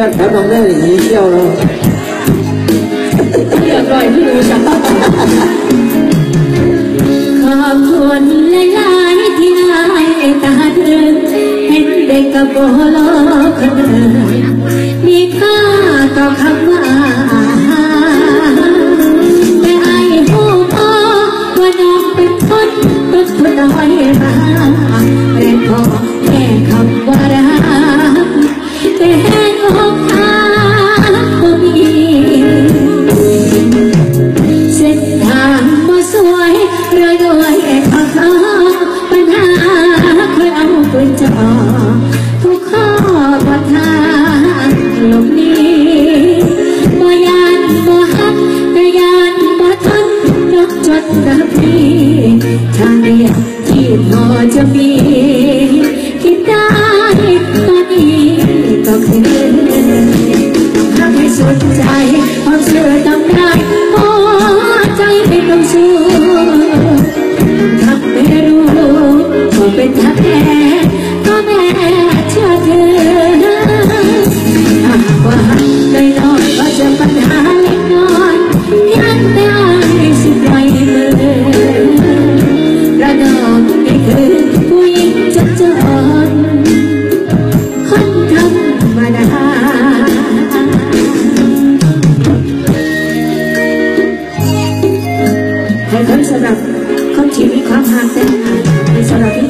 ฟนคลับน้องแม่หนีเที่ยวแล้วเรียบร้อยที่ดูจ้ะขอบคุณหลายๆที่นายตาเดินเห็นเด็กกับโบโลคนเดินมีค่าต่อคำว่าแต่ไอ้หูพ่อว่าน้องเป็นคนเป็นคนน้อยมาเรียนพอแค่คำว่า กจดกับพี่ทาไม่อยวที่พอจะมี คนที่มีความหากแต่งงานเป็นสำหรับพี่ชา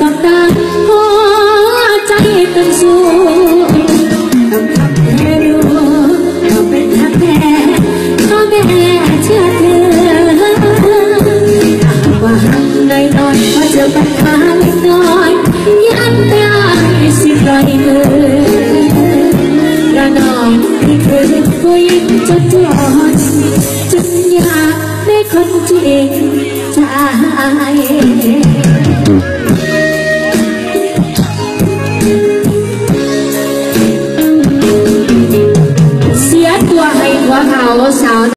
ต้องได้หัวใจต้องสู้ต้องทำให้รู้ต้องเป็นทักแท้ก็แม่เชื่อเธอหากว่าหักน้อยน้อยพอเจอปัญหาเล็กน้อยยังได้สิปล่อยมือระนองที่คือผู้หญิงจนจนจนอยากได้คนจริงใจ